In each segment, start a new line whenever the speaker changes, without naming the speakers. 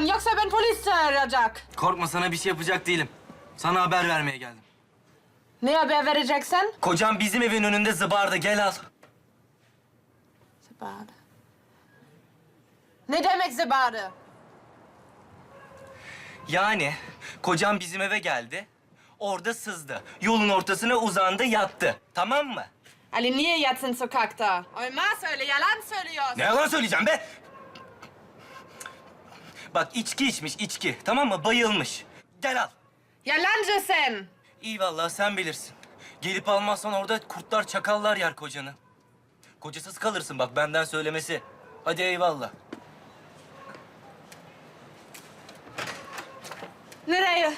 Annen polis çağıracak.
Korkma sana bir şey yapacak değilim. Sana haber vermeye geldim.
Ne haber vereceksin?
Kocam bizim evin önünde zıbardı. Gel al.
Zibade. Ne demek zibade?
Yani kocam bizim eve geldi. Orada sızdı. Yolun ortasına uzandı, yattı. Tamam mı?
Ali niye yatsın sokakta? Olmaz öyle, yalan söylüyorsun.
Ne yalan söyleyeceğim be? Bak içki içmiş, içki. Tamam mı? Bayılmış. Gel al.
Yalancısın.
İyi vallahi sen bilirsin. Gelip almazsan orada kurtlar, çakallar yer kocanı. Kocasız kalırsın bak benden söylemesi. Hadi eyvallah.
Nereye?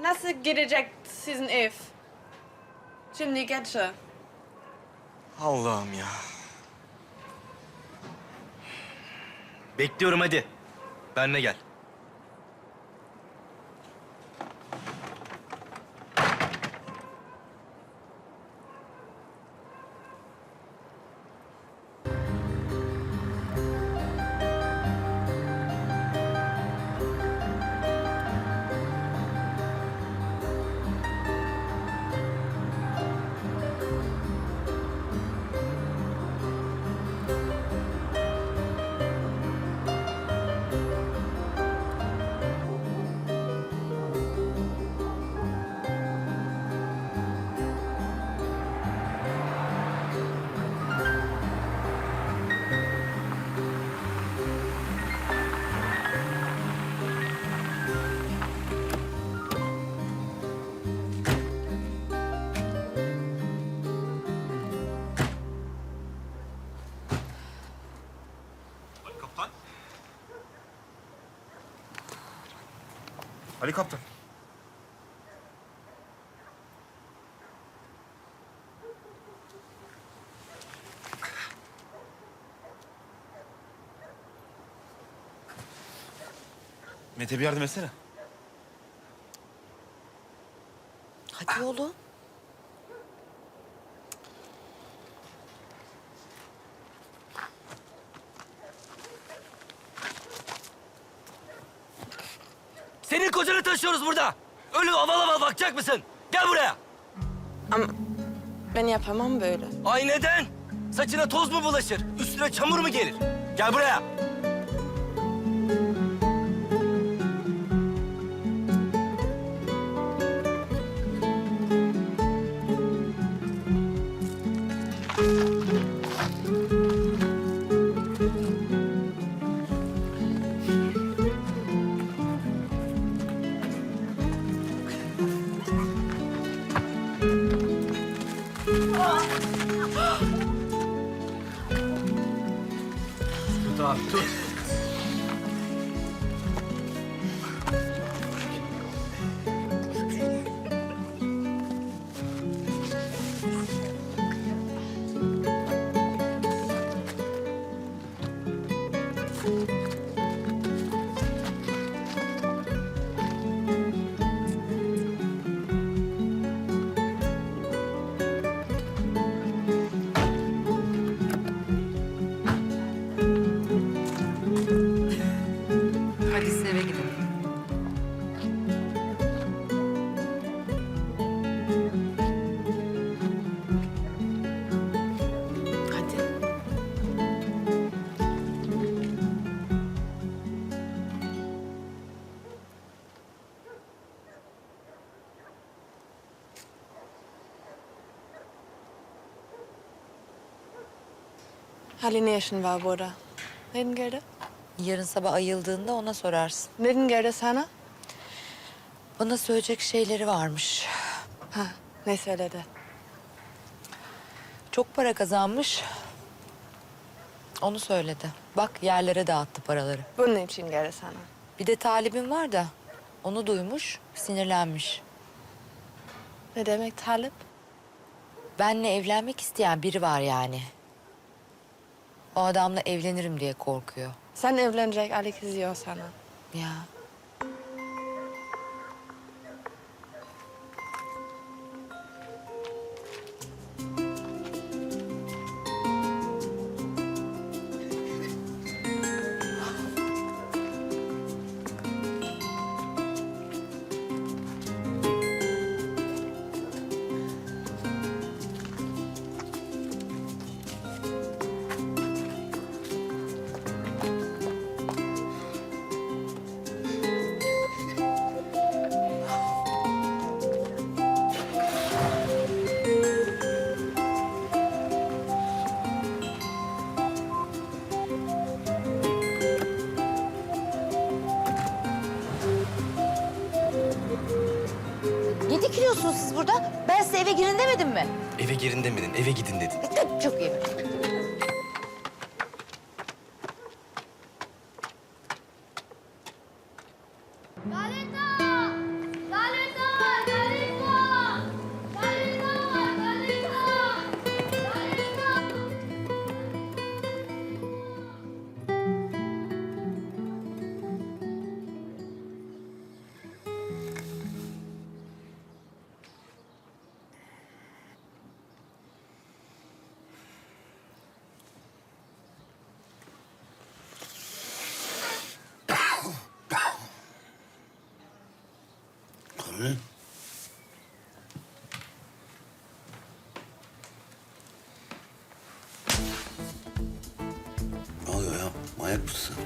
Nasıl gidecek sizin ev? Şimdi geçe.
Allah'ım ya. Bekliyorum hadi. Benle gel.
Ali kaptan. Mete bir yardım etsene.
Hadi oğlum.
Taşıyoruz burada. Öyle aval aval bakacak mısın? Gel buraya.
Ama ben yapamam böyle.
Ay neden? Saçına toz mu bulaşır? Üstüne çamur mu gelir? Gel buraya.
啊对
Ali ne işin var burada? Neden geldi?
Yarın sabah ayıldığında ona sorarsın.
Neden geldi sana?
Bana söyleyecek şeyleri varmış.
Ha, ne söyledi?
Çok para kazanmış. Onu söyledi. Bak yerlere dağıttı paraları.
Bunun için geldi sana.
Bir de talibim var da onu duymuş, sinirlenmiş.
Ne demek talip?
Benle evlenmek isteyen biri var yani. O adamla evlenirim diye korkuyor.
Sen evlenecek Ali kızıyor sana.
Ya. Yapıyorsunuz siz burada? Ben size eve girin demedim mi?
Eve girin demedin, eve gidin dedin.
E, tabii çok iyi.
Abi. Ne oluyor ya? Manyak mısın?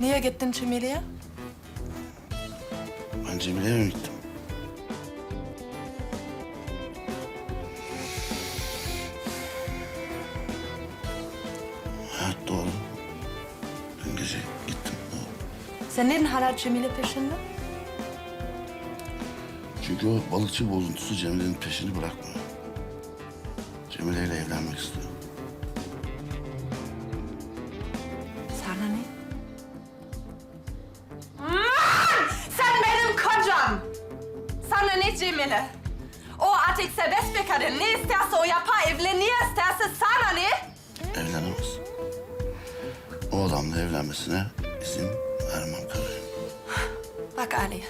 Niye gittin Cemile'ye?
Ben Cemile'ye mi gittim?
Sen neden hala Cemile peşinde?
Çünkü o balıkçı bozuntusu Cemile'nin peşini bırakmıyor. Cemile ile evlenmek istiyor.
Sana ne? Sen benim kocam. Sana ne Cemile? O artık serbest bir kadın. Ne isterse o yapar. Evlenir isterse sana ne?
Evlenemez. O adamla evlenmesine izin.
Ali.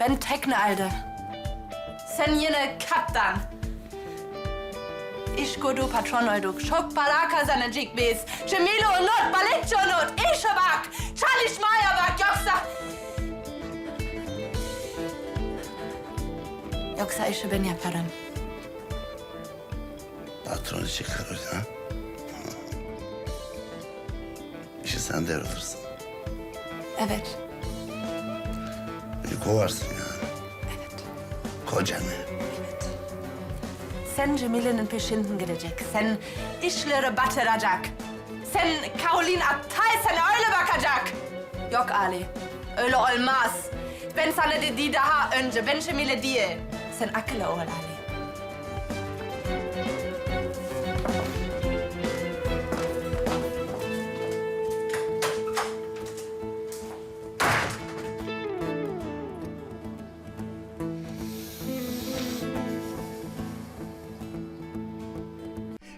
Ben teknealde. Sen yine kaptan. İş kodu patron olduk. Çok para kazanacak biz. Cemile unut, baletçi unut. İşe bak. Çalışmaya bak yoksa... Yoksa işi ben yaparım.
Patron işi kararı ha? İşi sen devralırsın.
Evet,
Beni kovarsın yani.
evet,
Kocanı.
evet. Sen Cemile'nin peşinden gidecek. Sen işleri batıracak. Sen Caroline Atay sana öyle bakacak. Yok Ali, öyle olmaz. Ben sana dedi daha önce, ben Cemile diye. Sen akıllı ol Ali.